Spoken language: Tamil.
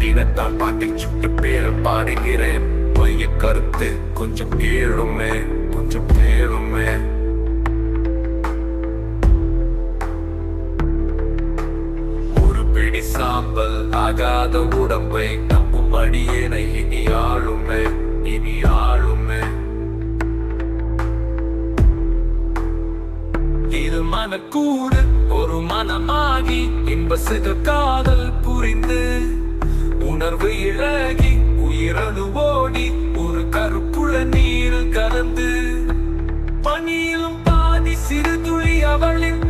தினத்தால் பாட்டை சுட்டு பேர பாடுகிறேன். மைய கருத்து கொஞ்சம் ஏழுமே கொஞ்சம் ஏழுமே ஒரு பிடி சாம்பல் ஆகாத உடம்பை நம்பும் அடியேனை இனி ஆளுமே இனி ஆளுமே. இது மனக்கூடு ஒரு மனமாகி இன்ப சிறு காதல் புரிந்து உணர்வு இழகி உயிரது ஓடி ஒரு கருப்புள நீர் கலந்து. பனியிலும் பாதி சிறு துளி அவளின்